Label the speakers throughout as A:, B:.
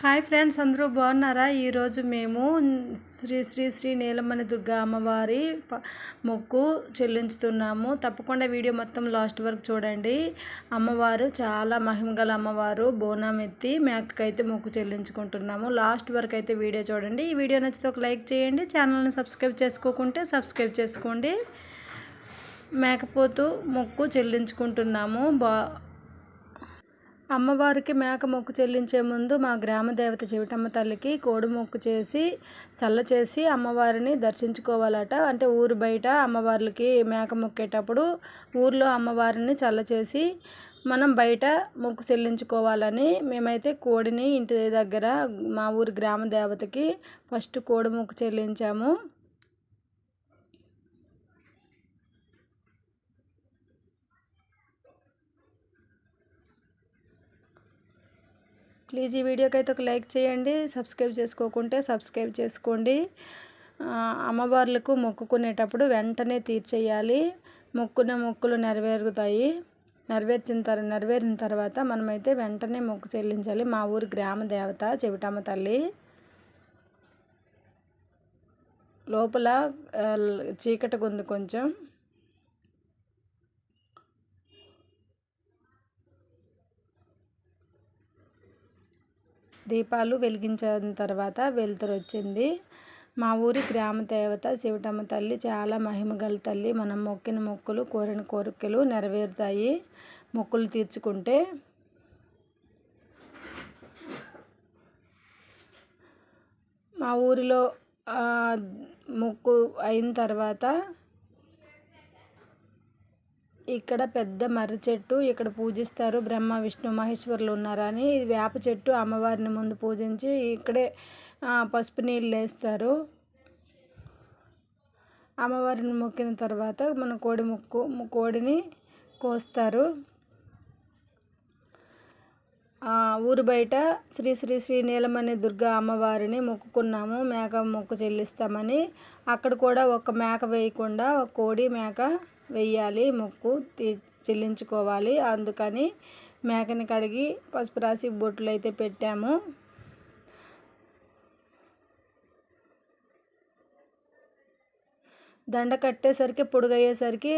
A: Hi friends అందరూ బాగున్నారా? ఈరోజు మేము శ్రీ శ్రీ శ్రీ నీలమణి దుర్గా అమ్మవారి మొక్కు చెల్లించుతున్నాము. తప్పకుండా వీడియో మొత్తం లాస్ట్ వరకు చూడండి. అమ్మవారు చాలా మహిమగల అమ్మవారు. బోనం ఎత్తి మేకకైతే మొక్కు చెల్లించుకుంటున్నాము. లాస్ట్ వరకు అయితే వీడియో చూడండి. ఈ వీడియో నచ్చితే ఒక లైక్ చేయండి. ఛానల్ని సబ్స్క్రైబ్ చేసుకోకుంటే సబ్స్క్రైబ్ చేసుకోండి. మేకపోతు మొక్కు చెల్లించుకుంటున్నాము. బా అమ్మవారికి మేక మొక్కు చెల్లించే ముందు మా గ్రామ దేవత చెవిటమ్మ తల్లికి కోడి మొక్కు చేసి సల్ల చేసి అమ్మవారిని దర్శించుకోవాలట. అంటే ఊరు బయట అమ్మవార్లకి మేక మొక్కేటప్పుడు ఊర్లో అమ్మవారిని చల్ల చేసి మనం బయట మొక్కు చెల్లించుకోవాలని మేమైతే కోడిని ఇంటి దగ్గర మా ఊరి గ్రామ దేవతకి ఫస్ట్ కోడి మొక్కు చెల్లించాము. ప్లీజ్ ఈ వీడియోకి అయితే ఒక లైక్ చేయండి సబ్స్క్రైబ్ చేసుకోకుంటే సబ్స్క్రైబ్ చేసుకోండి. అమ్మవార్లకు మొక్కుకునేటప్పుడు వెంటనే తీర్చేయాలి. మొక్కున మొక్కులు నెరవేరుతాయి. నెరవేర్చిన తర్వాత నెరవేరిన తర్వాత మనమైతే వెంటనే మొక్కు చెల్లించాలి. మా ఊరి గ్రామ దేవత చెవిటమ్మ తల్లి. లోపల ఆ, చీకటిగా ఉంది కొంచెం. దీపాలు వెలిగించిన తర్వాత వెలుతురు వచ్చింది మా ఊరి గ్రామ దేవత శివటమ్మ తల్లి చాలా మహిమగల తల్లి. మనం మొక్కిన మొక్కులు కోరిన కోరికలు నెరవేరుతాయి. మొక్కులు తీర్చుకుంటే మా ఊరిలో మొక్కు అయిన తర్వాత ఇక్కడ పెద్ద మర్రి చెట్టు ఇక్కడ పూజిస్తారు. బ్రహ్మ విష్ణు మహేశ్వరులు ఉన్నారని ఇది వేప చెట్టు. అమ్మవారిని ముందు పూజించి ఇక్కడే పసుపు నీళ్ళు వేస్తారు. అమ్మవారిని మొక్కిన తర్వాత మన కోడి ముక్కు కోడిని కోస్తారు. ఊరు బయట శ్రీ శ్రీ శ్రీ నీలమణి దుర్గా అమ్మవారిని మొక్కుకున్నాము. మేక మొక్కు చెల్లిస్తామని. అక్కడ కూడా ఒక మేక వేయకుండా ఒక కోడి మేక వెయ్యాలి మొక్కు తీ చెల్లించుకోవాలి. అందుకని మేకని కడిగి పసుపు రాసి బొట్లు అయితే పెట్టాము. దండ కట్టేసరికి పొడుగయ్యేసరికి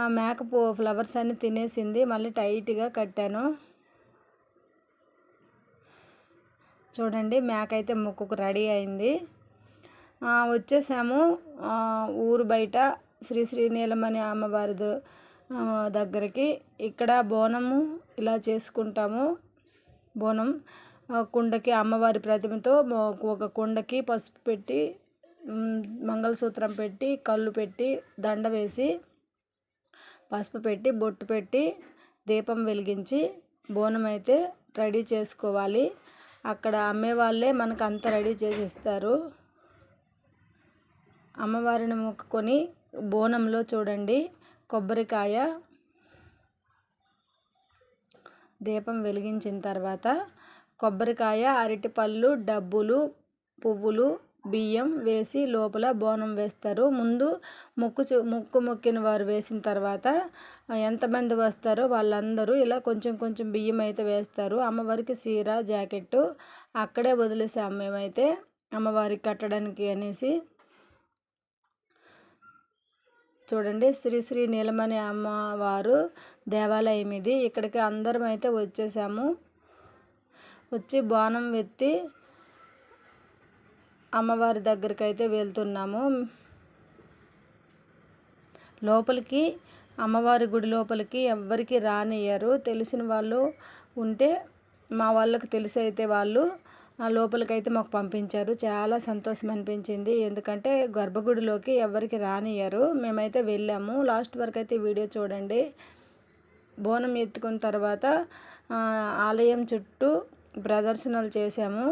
A: ఆ మేక పో ఫ్లవర్స్ అన్ని తినేసింది. మళ్ళీ టైట్గా కట్టాను. చూడండి మేక అయితే ముక్కుకు రెడీ అయింది. వచ్చేసాము. ఊరు బయట శ్రీ శ్రీ నీలమణి అమ్మవారి దగ్గరికి. ఇక్కడ బోనము ఇలా చేసుకుంటాము. బోనం కుండకి అమ్మవారి ప్రతిమతో ఒక కుండకి పసుపు పెట్టి మంగళసూత్రం పెట్టి కళ్ళు పెట్టి దండ వేసి పసుపు పెట్టి బొట్టు పెట్టి దీపం వెలిగించి బోనం అయితే రెడీ చేసుకోవాలి. అక్కడ అమ్మేవాళ్ళే మనకు అంత రెడీ చేసి ఇస్తారు అమ్మవారిని మొక్కుకొని బోనంలో చూడండి. కొబ్బరికాయ దీపం వెలిగించిన తర్వాత కొబ్బరికాయ అరటిపళ్ళు డబ్బులు పువ్వులు బియ్యం వేసి లోపల బోనం వేస్తారు. ముందు ముక్కు ముక్కు మొక్కు మొక్కిన వారు వేసిన తర్వాత ఎంతమంది వస్తారో వాళ్ళందరూ ఇలా కొంచెం కొంచెం బియ్యం అయితే వేస్తారు. అమ్మవారికి సీర జాకెట్టు అక్కడే వదిలేసాం మేమైతే. అమ్మవారికి కట్టడానికి అనేసి చూడండి శ్రీ శ్రీ నీలమణి అమ్మవారు దేవాలయం ఇది. ఇక్కడికి అందరం అయితే వచ్చేసాము. వచ్చి బాణం ఎత్తి అమ్మవారి దగ్గరికి అయితే వెళ్తున్నాము. లోపలికి అమ్మవారి గుడి లోపలికి ఎవ్వరికి రానియ్యరు. తెలిసిన వాళ్ళు ఉంటే మా వాళ్ళకి తెలిసి అయితే వాళ్ళు లోపలికైతే మాకు పంపించారు. చాలా సంతోషం అనిపించింది. ఎందుకంటే గర్భగుడిలోకి ఎవరికి రానియ్యారు. మేమైతే వెళ్ళాము. లాస్ట్ వరకు అయితే వీడియో చూడండి. బోనం ఎత్తుకున్న తర్వాత ఆలయం చుట్టూ ప్రదర్శనలు చేసాము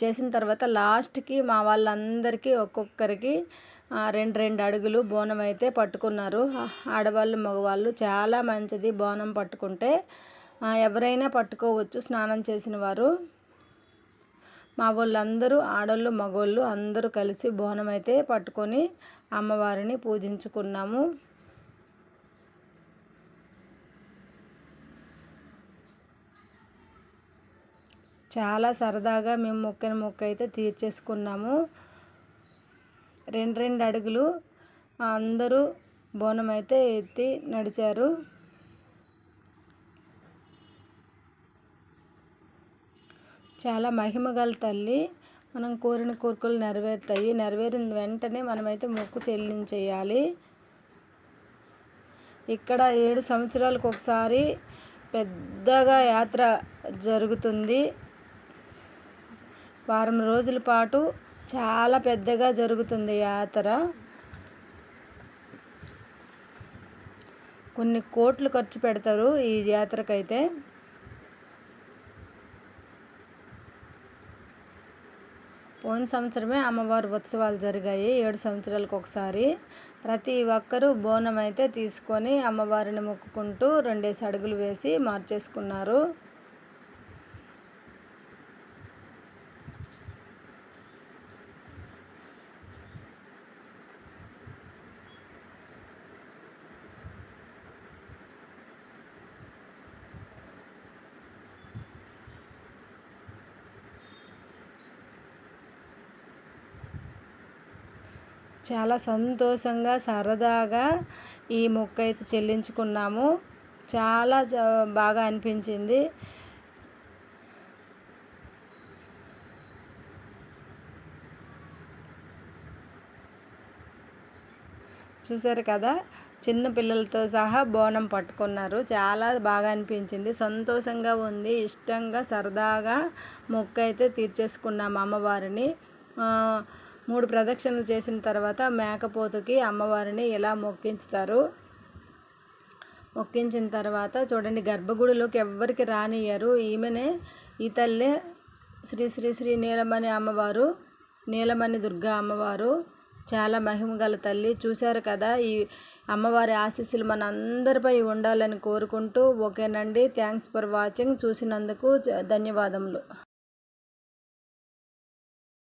A: చేసిన తర్వాత లాస్ట్కి మా వాళ్ళందరికీ ఒక్కొక్కరికి రెండు రెండు అడుగులు బోనం అయితే పట్టుకున్నారు. ఆడవాళ్ళు మగవాళ్ళు చాలా మంచిది బోనం పట్టుకుంటే. ఎవరైనా పట్టుకోవచ్చు స్నానం చేసిన వారు. మా వాళ్ళందరూ ఆడోళ్ళు మగోళ్ళు అందరూ కలిసి బోనం అయితే పట్టుకొని అమ్మవారిని పూజించుకున్నాము. చాలా సరదాగా మేము మొక్కని మొక్క అయితే తీర్చేసుకున్నాము. రెండు రెండు అడుగులు అందరూ బోనం అయితే ఎత్తి నడిచారు. చాలా మహిమ గల తల్లి. మనం కోరిన కోరికలు నెరవేరుతాయి. నెరవేరిన వెంటనే మనమైతే మొక్కు చెల్లించేయాలి. ఇక్కడ ఏడు సంవత్సరాలకు ఒకసారి పెద్దగా యాత్ర జరుగుతుంది. వారం రోజుల పాటు చాలా పెద్దగా జరుగుతుంది యాత్ర. కొన్ని కోట్లు ఖర్చు పెడతారు ఈ యాత్రకైతే. పోయిన సంవత్సరమే అమ్మవారి ఉత్సవాలు జరిగాయి. ఏడు సంవత్సరాలకు ఒకసారి. ప్రతి ఒక్కరూ బోనం అయితే తీసుకొని అమ్మవారిని మొక్కుకుంటూ రెండేసి అడుగులు వేసి మార్చేసుకున్నారు. చాలా సంతోషంగా సరదాగా ఈ మొక్క అయితే చెల్లించుకున్నాము. చాలా బాగా అనిపించింది. చూసారు కదా? చిన్న పిల్లలతో సహా బోనం పట్టుకున్నారు. చాలా బాగా అనిపించింది. సంతోషంగా ఉంది. ఇష్టంగా సరదాగా మొక్క అయితే తీర్చేసుకున్నాము అమ్మవారిని మూడు ప్రదక్షిణలు చేసిన తర్వాత మేకపోతుకి అమ్మవారిని ఇలా మొక్కించుతారు? మొక్కించిన తర్వాత చూడండి గర్భగుడిలోకి ఎవ్వరికి రానియ్యరు. ఈమెనే ఈ తల్లే శ్రీ శ్రీ శ్రీ నీలమణి అమ్మవారు నీలమణి దుర్గా అమ్మవారు. చాలా మహిమ గల తల్లి. చూశారు కదా ఈ అమ్మవారి ఆశీస్సులు మన అందరిపై ఉండాలని కోరుకుంటూ ఓకేనండి. థ్యాంక్స్ ఫర్ వాచింగ్ చూసినందుకు ధన్యవాదములు.